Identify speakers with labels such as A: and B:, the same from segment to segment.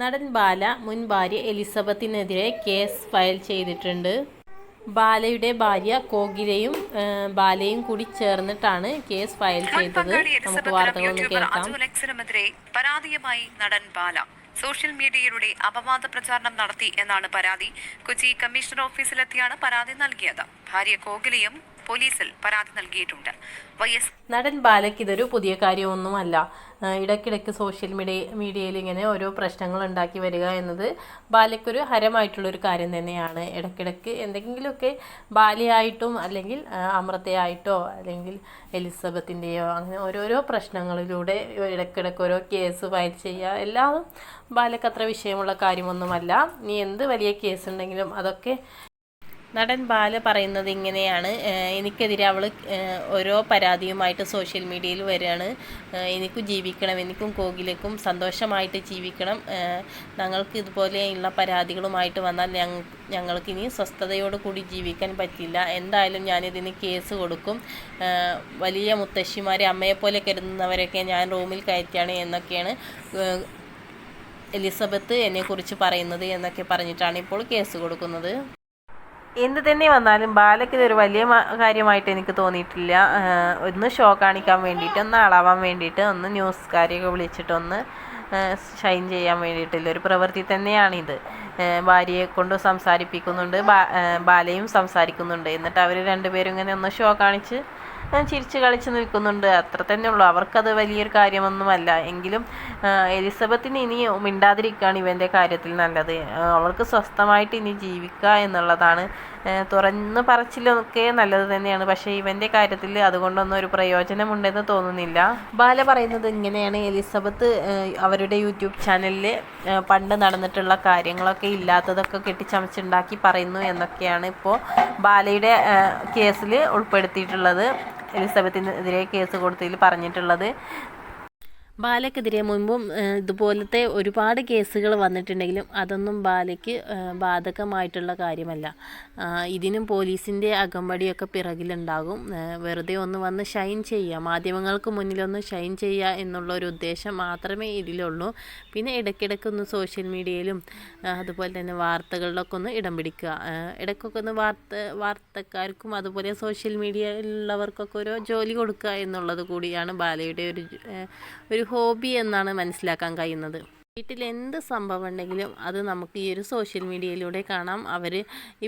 A: നടൻ ബാല മുൻ ഭാര്യ എലിസബത്തിനെതിരെ കേസ് ഫയൽ ചെയ്തിട്ടുണ്ട്. ബാലയുടെ ഭാര്യ കോകിലയും ബാലയും കൂടി ചേർന്നിട്ടാണ് കേസ് ഫയൽ ചെയ്തത്. നമുക്ക് വാർത്തകളൊന്ന് കേൾക്കാം.
B: പരാതിയുമായി നടൻ ബാല സോഷ്യൽ മീഡിയയിലൂടെ അപവാദ പ്രചാരണം നടത്തി എന്നാണ് പരാതി. കൊച്ചി കമ്മീഷണർ ഓഫീസിലെത്തിയാണ് പരാതി നൽകിയത്. ഭാര്യ കോകിലയും പോലീസിൽ പരാതി നൽകിയിട്ടുണ്ട്.
A: നടൻ ബാലയ്ക്ക് ഇതൊരു പുതിയ കാര്യമൊന്നുമല്ല. ഇടയ്ക്കിടയ്ക്ക് സോഷ്യൽ മീഡിയ മീഡിയയിൽ ഇങ്ങനെ ഓരോ പ്രശ്നങ്ങൾ ഉണ്ടാക്കി വരിക എന്നത് ബാലയ്ക്കൊരു ഹരമായിട്ടുള്ളൊരു കാര്യം തന്നെയാണ്. ഇടയ്ക്കിടയ്ക്ക് എന്തെങ്കിലുമൊക്കെ ബാലയായിട്ടും അല്ലെങ്കിൽ അമൃതയായിട്ടോ അല്ലെങ്കിൽ എലിസബത്തിന്റെയോ അങ്ങനെ ഓരോരോ പ്രശ്നങ്ങളിലൂടെ ഇടയ്ക്കിടയ്ക്ക് ഓരോ കേസ് ഫയൽ ചെയ്യുക എല്ലാം ബാലയ്ക്ക് അത്ര വിഷയമുള്ള കാര്യമൊന്നുമല്ല. നീ എന്ത് വലിയ കേസ് ഉണ്ടെങ്കിലും അതൊക്കെ നടൻ ബാല പറയുന്നത് ഇങ്ങനെയാണ്. എനിക്കെതിരെ അവൾ ഓരോ പരാതിയുമായിട്ട് സോഷ്യൽ മീഡിയയിൽ വരികയാണ് എനിക്കും ജീവിക്കണം എനിക്കും കോകിലേക്കും സന്തോഷമായിട്ട് ജീവിക്കണം. ഞങ്ങൾക്ക് ഇതുപോലെയുള്ള പരാതികളുമായിട്ട് വന്നാൽ ഞങ്ങൾക്കിനി സ്വസ്ഥതയോട് കൂടി ജീവിക്കാൻ പറ്റില്ല. എന്തായാലും ഞാനിതിന് കേസ് കൊടുക്കും. വലിയ മുത്തശ്ശിമാരെ അമ്മയെപ്പോലെ കരുതുന്നവരൊക്കെ ഞാൻ റൂമിൽ കയറ്റിയാണ് എന്നൊക്കെയാണ് എലിസബത്ത് എന്നെക്കുറിച്ച് പറയുന്നത് എന്നൊക്കെ പറഞ്ഞിട്ടാണ് ഇപ്പോൾ കേസ് കൊടുക്കുന്നത്. എന്ത് തന്നെ വന്നാലും ബാലയ്ക്ക് ഒരു വലിയ കാര്യമായിട്ട് എനിക്ക് തോന്നിയിട്ടില്ല. ഒന്ന് ഷോ കാണിക്കാൻ വേണ്ടിയിട്ട് ഒന്ന് ആളാവാൻ വേണ്ടിയിട്ട് ഒന്ന് ന്യൂസ്കാരെയൊക്കെ വിളിച്ചിട്ട് ഒന്ന് ഷൈൻ ചെയ്യാൻ വേണ്ടിയിട്ടുള്ള ഒരു പ്രവൃത്തി തന്നെയാണിത്. ഭാര്യയെ കൊണ്ട് സംസാരിപ്പിക്കുന്നുണ്ട് ബാലയും സംസാരിക്കുന്നുണ്ട്. എന്നിട്ട് അവർ രണ്ടുപേരും ഇങ്ങനെ ഒന്ന് ഷോ കാണിച്ച് ചിരിച്ച് കളിച്ച് നിൽക്കുന്നുണ്ട്. അത്ര തന്നെ ഉള്ളൂ. അവർക്കത് വലിയൊരു കാര്യമൊന്നുമല്ല. എങ്കിലും എലിസബത്തിന് ഇനി മിണ്ടാതിരിക്കുകയാണ് ഇവന്റെ കാര്യത്തിൽ നല്ലത്. അവൾക്ക് സ്വസ്ഥമായിട്ട് ഇനി ജീവിക്കുക എന്നുള്ളതാണ്. തുറന്ന് പറച്ചിലൊക്കെ നല്ലത് തന്നെയാണ്. പക്ഷേ ഇവന്റെ കാര്യത്തിൽ അതുകൊണ്ടൊന്നും ഒരു പ്രയോജനമുണ്ടെന്ന് തോന്നുന്നില്ല. ബാല പറയുന്നത് ഇങ്ങനെയാണ്. എലിസബത്ത് അവരുടെ യൂട്യൂബ് ചാനലിൽ പണ്ട് നടന്നിട്ടുള്ള കാര്യങ്ങളൊക്കെ ഇല്ലാത്തതൊക്കെ കെട്ടിച്ചമച്ചുണ്ടാക്കി പറയുന്നു എന്നൊക്കെയാണ് ഇപ്പോൾ ബാലയുടെ കേസിൽ ഉൾപ്പെടുത്തിയിട്ടുള്ളത്. എലിസബത്തിനെതിരെ കേസ് കൊടുത്തതിൽ പറഞ്ഞിട്ടുള്ളത് ബാലയ്ക്കെതിരെ മുൻപും ഇതുപോലത്തെ ഒരുപാട് കേസുകൾ വന്നിട്ടുണ്ടെങ്കിലും അതൊന്നും ബാലയ്ക്ക് ബാധകമായിട്ടുള്ള കാര്യമല്ല. ഇതിനും പോലീസിന്റെ അകമ്പടിയൊക്കെ പിറകിലുണ്ടാകും. വെറുതെ ഒന്ന് വന്ന് ഷൈൻ ചെയ്യുക മാധ്യമങ്ങൾക്ക് മുന്നിലൊന്ന് ഷൈൻ ചെയ്യുക എന്നുള്ള ഒരു ഉദ്ദേശം മാത്രമേ ഇതിലുള്ളൂ. പിന്നെ ഇടയ്ക്കിടയ്ക്ക് ഒന്ന് സോഷ്യൽ മീഡിയയിലും അതുപോലെ തന്നെ വാർത്തകളിലൊക്കെ ഒന്ന് ഇടം പിടിക്കുക. ഇടയ്ക്കൊക്കെ ഒന്ന് വാർത്ത വാർത്തക്കാർക്കും അതുപോലെ സോഷ്യൽ മീഡിയയിലുള്ളവർക്കൊക്കെ ഒരു ജോലി കൊടുക്കുക എന്നുള്ളത് കൂടിയാണ് ബാലയുടെ ഒരു ഏഹ്, ഹോബി എന്നാണ് മനസ്സിലാക്കാൻ കഴിയുന്നത്. വീട്ടിൽ എന്ത് സംഭവം ഉണ്ടെങ്കിലും അത് നമുക്ക് ഈ ഒരു സോഷ്യൽ മീഡിയയിലൂടെ കാണാം. അവർ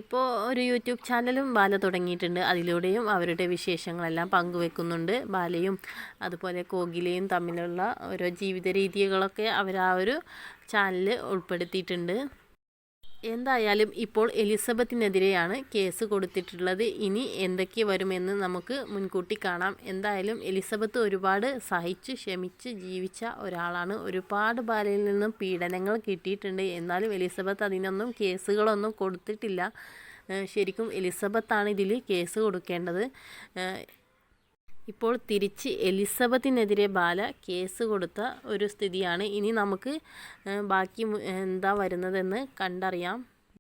A: ഇപ്പോൾ ഒരു യൂട്യൂബ് ചാനലും ബാല തുടങ്ങിയിട്ടുണ്ട്. അതിലൂടെയും അവരുടെ വിശേഷങ്ങളെല്ലാം പങ്കുവെക്കുന്നുണ്ട്. ബാലയും അതുപോലെ കോകിലയും തമ്മിലുള്ള ഓരോ ജീവിത രീതികളൊക്കെ അവർ ആ ഒരു ചാനലിൽ ഉൾപ്പെടുത്തിയിട്ടുണ്ട്. എന്തായാലും ഇപ്പോൾ എലിസബത്തിനെതിരെയാണ് കേസ് കൊടുത്തിട്ടുള്ളത്. ഇനി എന്തൊക്കെ വരുമെന്ന് നമുക്ക് മുൻകൂട്ടി കാണാം. എന്തായാലും എലിസബത്ത് ഒരുപാട് സഹിച്ച് ക്ഷമിച്ച് ജീവിച്ച ഒരാളാണ്. ഒരുപാട് ബാലയിൽ നിന്നും പീഡനങ്ങൾ കിട്ടിയിട്ടുണ്ട്. എന്നാലും എലിസബത്ത് അതിനൊന്നും കേസുകളൊന്നും കൊടുത്തിട്ടില്ല. ശരിക്കും എലിസബത്താണ് ഇതിൽ കേസ് കൊടുക്കേണ്ടത്. ഇപ്പോൾ തിരിച്ച് എലിസബത്തിനെതിരെ ബാല കേസ് കൊടുത്ത ഒരു സ്ഥിതിയാണ്. ഇനി നമുക്ക് ബാക്കി എന്താ വരുന്നതെന്ന് കണ്ടറിയാം.